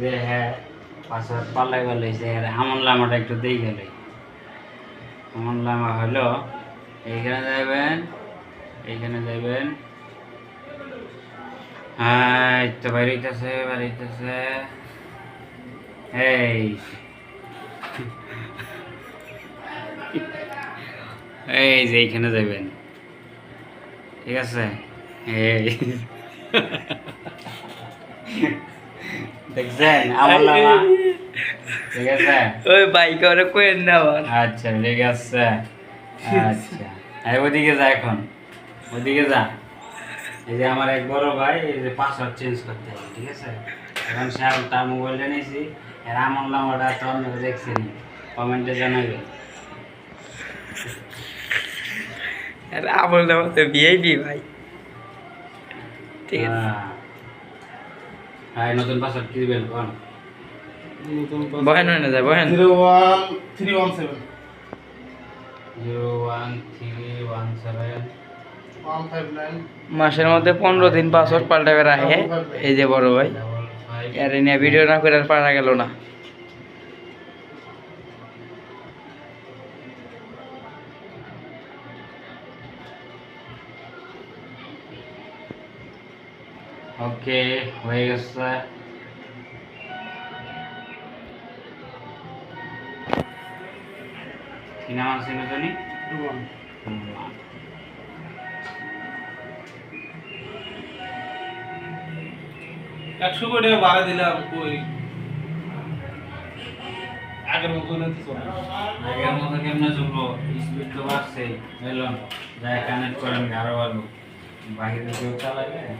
যে হ্যাঁ পাসওয়ার্ড পাল্লাই বলেছে আমন লামাটা একটু দিয়ে গেলে। আমন লামা হলো, এইখানে যাবেন এইখানে যাবেন হ্যাঁ তো এই। যে এইখানে যাবেন ঠিক আছে? এই। দেখছেন? আমন লামা ঠিক আছে? ওই বাইক ওরে কোয়েন না আমার আচ্ছা ঠিক আছে। আচ্ছা। এই ওদিকে যা এখন। ওদিকে যা। এই যে আমার এক বড় ভাই এই যে পাসওয়ার্ড চেঞ্জ করতে হবে ঠিক আছে? এখন সে আর তার মোবাইলটা নিয়েছি। এর আমন নাম্বারটা তো আপনারা দেখছেন কমেন্টে জানাবেন আরে আমল নামা তো ভিআইপি ভাই। ঠিক আছে। হ্যাঁ। নতুন পাসওয়ার্ড কি দিবেন কোন বহেন হয় না যায় বহেন। Zero one three one seven. Zero one three one seven. One five nine. মাসের মধ্যে পনেরো দিন পাসওয়ার্ড পাল্টাবে রাখে এই যে বড় ভাই। আর এ আর নিয়ে ভিডিও না করে আর পারা গেল না। ওকে হয়ে গেছে সিনেজনি টু ওয়ান একশো কোটি বাড়া দিলাম কই আগের মতো না তো আগের মতো কেমনে চলবো স্পিড তো বাড়ছে এলন যাই কানেক্ট করেন আরও ভালো বাহিরে কেউ চালাইলে